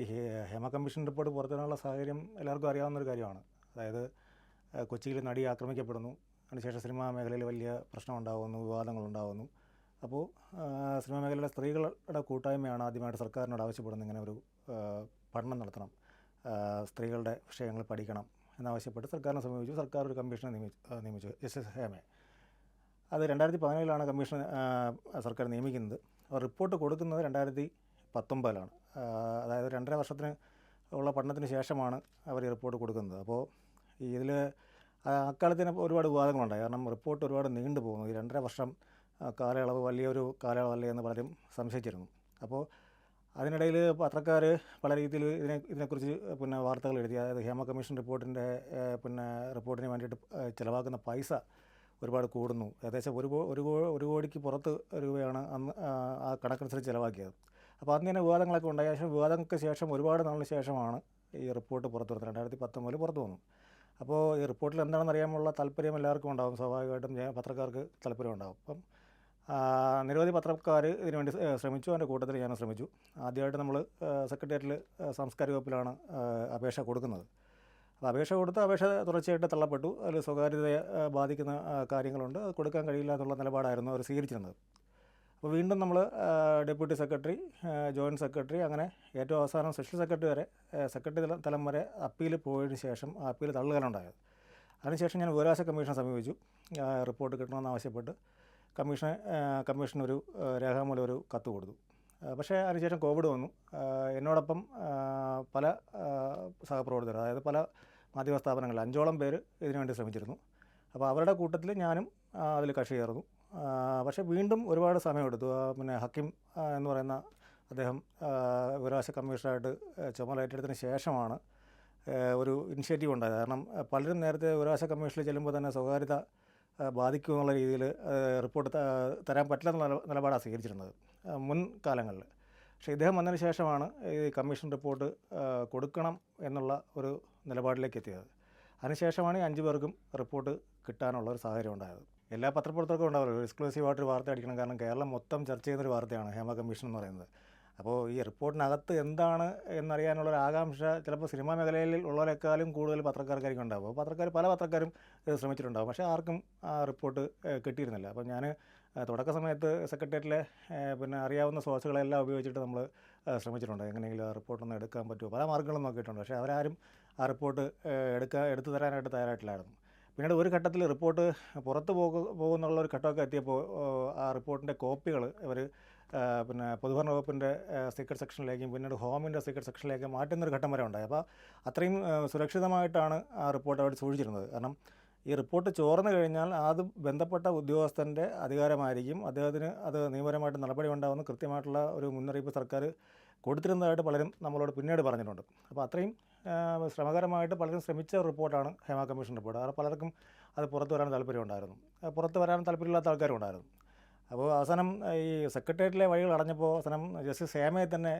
ഈ Hema commission report പുറത്തിടാനുള്ള സാഹചര്യം എല്ലാവർക്കും അറിയാവുന്ന ഒരു കാര്യമാണ്. അതായത് കൊച്ചിയിൽ നടി ആക്രമിക്കപ്പെടുന്നു. അതിനുശേഷം സിനിമാ മേഖലയിൽ വലിയ പ്രശ്നമുണ്ടാകുന്നു വിവാദങ്ങളുണ്ടാകുന്നു അപ്പോൾ സിനിമാ മേഖലയിലെ സ്ത്രീകളുടെ കൂട്ടായ്മയാണ് ആദ്യമായിട്ട് സർക്കാരിനോട് ആവശ്യപ്പെടുന്നത് ഇങ്ങനെ ഒരു പഠനം നടത്തണം. സ്ത്രീകളുടെ വിഷയങ്ങൾ പഠിക്കണം എന്നാവശ്യപ്പെട്ട് സർക്കാരിനെ സമീപിച്ചു. സർക്കാർ ഒരു കമ്മീഷനെ നിയമിച്ചു നിയമിച്ചു. ജസ്റ്റിസ് ഹേമയെ. അത് രണ്ടായിരത്തി പതിനേഴിലാണ് കമ്മീഷൻ സർക്കാർ നിയമിക്കുന്നത്. റിപ്പോർട്ട് കൊടുക്കുന്നത് രണ്ടായിരത്തി പത്തൊമ്പതിലാണ്. അതായത് രണ്ടര വർഷത്തിന് ഉള്ള പഠനത്തിന് ശേഷമാണ് അവർ ഈ റിപ്പോർട്ട് കൊടുക്കുന്നത്. അപ്പോൾ ഇതിൽ അക്കാലത്തിന് ഒരുപാട് വിവാദങ്ങളുണ്ടായി. കാരണം റിപ്പോർട്ട് ഒരുപാട് നീണ്ടു പോകുന്നു. ഈ രണ്ടര വർഷം കാലയളവ് വലിയൊരു കാലയളവല്ലേ എന്ന് പലരും സംശയിച്ചിരുന്നു. അപ്പോൾ അതിനിടയിൽ പത്രക്കാർ പല രീതിയിൽ ഇതിനെ ഇതിനെക്കുറിച്ച് പിന്നെ വാർത്തകൾ എഴുതി. അതായത് ഹേമ കമ്മീഷൻ റിപ്പോർട്ടിന്റെ പിന്നെ റിപ്പോർട്ടിന് വേണ്ടിയിട്ട് ചിലവാക്കുന്ന പൈസ ഒരുപാട് കൂടുന്നു. ഏകദേശം ഒരു ഒരു ഒരു കോടിക്ക് പുറത്ത് രൂപയാണ് അന്ന് ആ കണക്കനുസരിച്ച് ചിലവാക്കിയത്. അപ്പോൾ അന്ന് തന്നെ വിവാദങ്ങളൊക്കെ ഉണ്ടായ. ശേഷം വിവാദങ്ങൾക്ക് ശേഷം ഒരുപാട് നാളിന് ശേഷമാണ് ഈ റിപ്പോർട്ട് പുറത്തു വരുന്നത്. രണ്ടായിരത്തി പത്തൊമ്പതിൽ പുറത്തു വന്നു. അപ്പോൾ ഈ റിപ്പോർട്ടിൽ എന്താണെന്ന് അറിയാനുള്ള താല്പര്യം എല്ലാവർക്കും ഉണ്ടാകും സ്വാഭാവികമായിട്ടും പത്രക്കാർക്ക് താല്പര്യം ഉണ്ടാകും അപ്പം നിരവധി പത്രക്കാർ ഇതിനുവേണ്ടി ശ്രമിച്ചു. അതിന്റെ കൂട്ടത്തിൽ ഞാൻ ശ്രമിച്ചു. ആദ്യമായിട്ട് നമ്മൾ സെക്രട്ടേറിയറ്റിൽ സാംസ്കാരിക വകുപ്പിലാണ് അപേക്ഷ കൊടുക്കുന്നത്. അപ്പോൾ അപേക്ഷ കൊടുത്ത് അപേക്ഷ തുടർച്ചയായിട്ട് തള്ളപ്പെട്ടു. അതിൽ സ്വകാര്യതയെ ബാധിക്കുന്ന കാര്യങ്ങളുണ്ട്. അത് കൊടുക്കാൻ കഴിയില്ല എന്നുള്ള നിലപാടായിരുന്നു അവർ സ്വീകരിച്ചിരുന്നത്. അപ്പോൾ വീണ്ടും നമ്മൾ ഡെപ്യൂട്ടി സെക്രട്ടറി ജോയിന്റ് സെക്രട്ടറി അങ്ങനെ ഏറ്റവും അവസാനം സ്പെഷ്യൽ സെക്രട്ടറി വരെ സെക്രട്ടറി തലം വരെ അപ്പീൽ പോയതിന് ശേഷം ആ അപ്പീൽ തള്ളുകയാണുണ്ടായത്. അതിനുശേഷം ഞാൻ വിവരാശ കമ്മീഷനെ സമീപിച്ചു റിപ്പോർട്ട് കിട്ടണമെന്ന് ആവശ്യപ്പെട്ട് കമ്മീഷനെ കമ്മീഷൻ ഒരു രേഖാമൂലം ഒരു കത്ത് കൊടുത്തു. പക്ഷേ അതിനുശേഷം കോവിഡ് വന്നു. എന്നോടൊപ്പം പല സഹപ്രവർത്തകർ അതായത് പല മാധ്യമ സ്ഥാപനങ്ങൾ അഞ്ചോളം പേര് ഇതിനുവേണ്ടി ശ്രമിച്ചിരുന്നു. അപ്പോൾ അവരുടെ കൂട്ടത്തിൽ ഞാനും അതിൽ കക്ഷി ചേർന്നു. പക്ഷേ വീണ്ടും ഒരുപാട് സമയമെടുത്തു. പിന്നെ ഹക്കിം എന്ന് പറയുന്ന അദ്ദേഹം വിവരാശ കമ്മീഷണറായിട്ട് ചുമതല ഏറ്റെടുത്തതിന് ശേഷമാണ് ഒരു ഇനിഷ്യേറ്റീവ് ഉണ്ടായത്. കാരണം പലരും നേരത്തെ വിവരാവകാശ കമ്മീഷനിൽ ചെല്ലുമ്പോൾ തന്നെ സ്വകാര്യത ബാധിക്കും ബാധിക്കുമെന്നുള്ള രീതിയിൽ റിപ്പോർട്ട് തരാൻ പറ്റില്ല എന്നുള്ള നില- നിലപാടാണ് സ്വീകരിച്ചിരുന്നത് മുൻകാലങ്ങളിൽ മുൻ കാലങ്ങളിൽ. പക്ഷേ ഇദ്ദേഹം വന്നതിന് ശേഷമാണ് ഈ കമ്മീഷൻ റിപ്പോർട്ട് കൊടുക്കണം എന്നുള്ള ഒരു നിലപാടിലേക്ക് എത്തിയത്. അതിനുശേഷമാണ് ഈ അഞ്ച് പേർക്കും റിപ്പോർട്ട് കിട്ടാനുള്ള ഒരു സാഹചര്യം ഉണ്ടായത്. എല്ലാ പത്രപ്രവർത്തകർക്കും ഉണ്ടാവില്ല എക്സ്ക്ലൂസീവായിട്ടൊരു വാർത്ത അടിക്കണം. കാരണം കേരളം മൊത്തം ചർച്ച ചെയ്യുന്നൊരു വാർത്തയാണ് ഹേമ കമ്മീഷൻ എന്ന് പറയുന്നത്. അപ്പോൾ ഈ റിപ്പോർട്ടിനകത്ത് എന്താണ് എന്നറിയാനുള്ള ഒരു ആകാംക്ഷ ചിലപ്പോൾ സിനിമാ മേഖലയിൽ ഉള്ളവരെക്കാളും കൂടുതൽ പത്രക്കാർക്കായിരിക്കും ഉണ്ടാവും അപ്പോൾ പത്രക്കാർ പല പത്രക്കാരും ഇത് ശ്രമിച്ചിട്ടുണ്ടാകും പക്ഷേ ആർക്കും ആ റിപ്പോർട്ട് കിട്ടിയിരുന്നില്ല. അപ്പോൾ ഞാൻ തുടക്ക സമയത്ത് സെക്രട്ടേറിയറ്റിലെ പിന്നെ അറിയാവുന്ന സോഴ്സുകളെല്ലാം ഉപയോഗിച്ചിട്ട് നമ്മൾ ശ്രമിച്ചിട്ടുണ്ട്. എങ്ങനെയെങ്കിലും ആ റിപ്പോർട്ടൊന്ന് എടുക്കാൻ പറ്റുമോ? പല മാർഗങ്ങളും നോക്കിയിട്ടുണ്ട്. പക്ഷേ അവരാരും ആ റിപ്പോർട്ട് എടുക്കാൻ എടുത്തു തരാനായിട്ട് തയ്യാറായിട്ടില്ലായിരുന്നു. പിന്നീട് ഒരു ഘട്ടത്തിൽ റിപ്പോർട്ട് പുറത്ത് പോകു പോകുന്നുള്ള ഒരു ഘട്ടമൊക്കെ എത്തിയപ്പോൾ ആ റിപ്പോർട്ടിന്റെ കോപ്പികൾ ഇവർ പിന്നെ പൊതുഭരണ വകുപ്പിന്റെ സീക്രട്ട് സെക്ഷനിലേക്കും പിന്നീട് ഹോമിന്റെ സീക്രട്ട് സെക്ഷനിലേക്കും മാറ്റുന്നൊരു ഘട്ടം വരെ ഉണ്ടായി. അപ്പോൾ അത്രയും സുരക്ഷിതമായിട്ടാണ് ആ റിപ്പോർട്ട് അവർ സൂക്ഷിച്ചിരുന്നത് കാരണം ഈ റിപ്പോർട്ട് ചോർന്നു കഴിഞ്ഞാൽ അത് ബന്ധപ്പെട്ട ഉദ്യോഗസ്ഥന്റെ അധികാരമായിരിക്കും. അദ്ദേഹത്തിന് അത് നിയമപരമായിട്ട് നടപടി ഉണ്ടാകുന്ന കൃത്യമായിട്ടുള്ള ഒരു മുന്നറിയിപ്പ് സർക്കാർ കൊടുത്തിരുന്നതായിട്ട് പലരും നമ്മളോട് പിന്നീട് പറഞ്ഞിട്ടുണ്ട്. അപ്പോൾ അത്രയും ശ്രമകരമായിട്ട് പലരും ശ്രമിച്ച റിപ്പോർട്ടാണ് ഹേമ കമ്മീഷൻ റിപ്പോർട്ട്. കാരണം പലർക്കും അത് പുറത്ത് വരാൻ താല്പര്യമുണ്ടായിരുന്നു പുറത്ത് വരാൻ താല്പര്യമില്ലാത്ത ആൾക്കാരും ഉണ്ടായിരുന്നു. അപ്പോൾ അവസാനം ഈ സെക്രട്ടേറിയറ്റിലെ വഴികൾ അടഞ്ഞപ്പോൾ അവസാനം ജസ്റ്റിസ് ഹേമയെ തന്നെ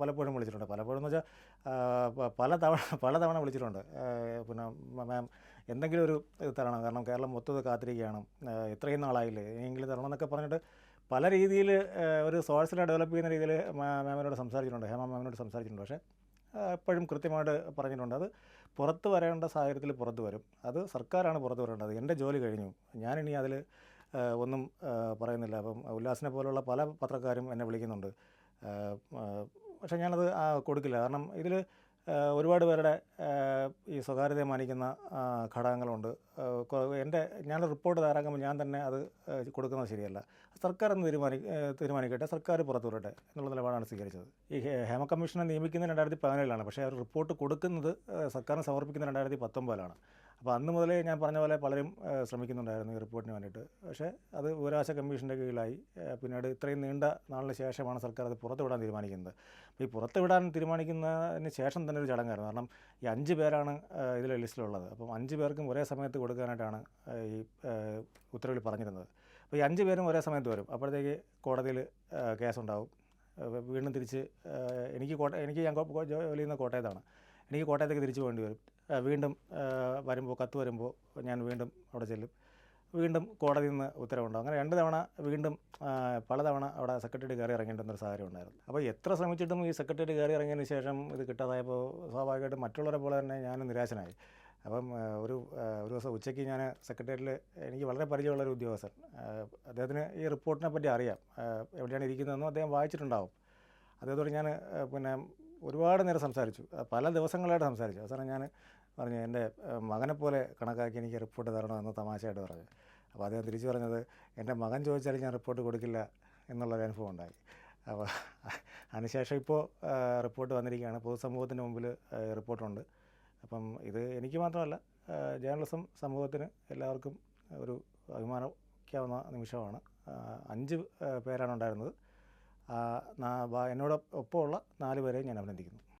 പലപ്പോഴും വിളിച്ചിട്ടുണ്ട്. പലപ്പോഴും എന്ന് വെച്ചാൽ പല തവണ പല തവണ വിളിച്ചിട്ടുണ്ട്. പിന്നെ മാം എന്തെങ്കിലും ഒരു ഇത് തരണം കാരണം കേരളം മൊത്തത് കാത്തിരിക്കുകയാണ്. ഇത്രയും നാളായില്ലേ? എങ്കിലും തരണം എന്നൊക്കെ പറഞ്ഞിട്ട് പല രീതിയിൽ ഒരു സോഴ്സിനെ ഡെവലപ്പ് ചെയ്യുന്ന രീതിയിൽ മാമിനോട് സംസാരിച്ചിട്ടുണ്ട്. ഹേമ മാമിനോട് സംസാരിച്ചിട്ടുണ്ട്. പക്ഷേ എപ്പോഴും കൃത്യമായിട്ട് പറഞ്ഞിട്ടുണ്ട്. അത് പുറത്ത് വരേണ്ട സാഹചര്യത്തിൽ പുറത്ത് വരും. അത് സർക്കാരാണ് പുറത്ത് വരേണ്ടത്. എന്റെ ജോലി കഴിഞ്ഞു. ഞാനിനി അതിൽ ഒന്നും പറയുന്നില്ല. അപ്പം ഉല്ലാസിനെ പോലുള്ള പല പത്രക്കാരും എന്നെ വിളിക്കുന്നുണ്ട്. പക്ഷേ ഞാനത് കൊടുക്കില്ല. കാരണം ഇതിൽ ഒരുപാട് പേരുടെ ഈ സ്വകാര്യതയെ മാനിക്കുന്ന ഘടകങ്ങളുണ്ട്. എന്റെ ഞാൻ റിപ്പോർട്ട് തയ്യാറാക്കുമ്പോൾ ഞാൻ തന്നെ അത് കൊടുക്കുന്നത് ശരിയല്ല. സർക്കാർ എന്ന് തീരുമാനി തീരുമാനിക്കട്ടെ സർക്കാർ പുറത്തു വിടട്ടെ എന്നുള്ള നിലപാടാണ് സ്വീകരിച്ചത്. ഈ ഹേമ കമ്മീഷനെ നിയമിക്കുന്നത് രണ്ടായിരത്തി പതിനേഴിലാണ് പക്ഷേ അവർ റിപ്പോർട്ട് കൊടുക്കുന്നത് സർക്കാരിന് സമർപ്പിക്കുന്നത് രണ്ടായിരത്തി പത്തൊമ്പതിലാണ്. അപ്പോൾ അന്ന് മുതലേ ഞാൻ പറഞ്ഞ പോലെ പലരും ശ്രമിക്കുന്നുണ്ടായിരുന്നു ഈ റിപ്പോർട്ടിന് വേണ്ടിയിട്ട്. പക്ഷേ അത് വിവരാവകാശ കമ്മീഷന്റെ കീഴിലായി. പിന്നീട് ഇത്രയും നീണ്ട നാളിന് ശേഷമാണ് സർക്കാർ അത് പുറത്തുവിടാൻ തീരുമാനിക്കുന്നത്. അപ്പോൾ ഈ പുറത്തുവിടാൻ തീരുമാനിക്കുന്നതിന് ശേഷം തന്നെ ഒരു ചടങ്ങായിരുന്നു. കാരണം ഈ അഞ്ച് പേരാണ് ഇതിലെ ലിസ്റ്റിലുള്ളത്. അപ്പം അഞ്ച് പേർക്കും ഒരേ സമയത്ത് കൊടുക്കാനായിട്ടാണ് ഈ ഉത്തരവിൽ പറഞ്ഞിരുന്നത്. അപ്പോൾ ഈ അഞ്ച് പേരും ഒരേ സമയത്ത് വരും. അപ്പോഴത്തേക്ക് കോടതിയിൽ കേസുണ്ടാവും. വീണ്ടും തിരിച്ച് എനിക്ക് കോട്ട എനിക്ക് ഞാൻ ജോലി ചെയ്യുന്ന കോട്ടയത്താണ്. എനിക്ക് കോട്ടയത്തേക്ക് തിരിച്ചു പോകേണ്ടി വരും. വീണ്ടും വരുമ്പോൾ കത്ത് വരുമ്പോൾ ഞാൻ വീണ്ടും അവിടെ ചെല്ലും. വീണ്ടും കോടതിയിൽ നിന്ന് ഉത്തരവുണ്ടാകും അങ്ങനെ രണ്ട് തവണ വീണ്ടും പലതവണ അവിടെ സെക്രട്ടറി കയറി ഇറങ്ങേണ്ടുന്ന ഒരു സാഹചര്യം ഉണ്ടായിരുന്നു. അപ്പോൾ എത്ര ശ്രമിച്ചിട്ടും ഈ സെക്രട്ടറി കയറി ഇറങ്ങിയതിന് ശേഷം ഇത് കിട്ടാതായപ്പോൾ സ്വാഭാവികമായിട്ടും മറ്റുള്ളവരെ പോലെ തന്നെ ഞാൻ നിരാശനായി. അപ്പം ഒരു ഒരു ദിവസം ഉച്ചയ്ക്ക് ഞാൻ സെക്രട്ടേറിയറ്റിൽ എനിക്ക് വളരെ പരിചയമുള്ള ഒരു ഉദ്യോഗസ്ഥൻ അദ്ദേഹത്തിന് ഈ റിപ്പോർട്ടിനെ പറ്റി അറിയാം. എവിടെയാണ് ഇരിക്കുന്നതെന്നും അദ്ദേഹം വായിച്ചിട്ടുണ്ടാവും. അദ്ദേഹത്തോട് ഞാൻ പിന്നെ ഒരുപാട് നേരം സംസാരിച്ചു. പല ദിവസങ്ങളായിട്ട് സംസാരിച്ചു. അവസാനം ഞാൻ പറഞ്ഞു എന്റെ മകനെ പോലെ കണക്കാക്കി എനിക്ക് റിപ്പോർട്ട് തരണം എന്ന് തമാശയായിട്ട് പറഞ്ഞു. അപ്പോൾ അദ്ദേഹം തിരിച്ചു പറഞ്ഞത് എന്റെ മകൻ ചോദിച്ചാൽ ഞാൻ റിപ്പോർട്ട് കൊടുക്കില്ല എന്നുള്ളൊരു അനുഭവം ഉണ്ടായി. അപ്പോൾ അതിനുശേഷം ഇപ്പോൾ റിപ്പോർട്ട് വന്നിരിക്കുകയാണ്. പൊതുസമൂഹത്തിന് മുമ്പിൽ റിപ്പോർട്ടുണ്ട്. അപ്പം ഇത് എനിക്ക് മാത്രമല്ല ജേർണലിസം സമൂഹത്തിന് എല്ലാവർക്കും ഒരു അഭിമാനിക്കാവുന്ന നിമിഷമാണ്. അഞ്ച് പേരാണ് ഉണ്ടായിരുന്നത്. എന്നോട് ഒപ്പമുള്ള നാല് പേരെയും ഞാൻ അഭിനന്ദിക്കുന്നു.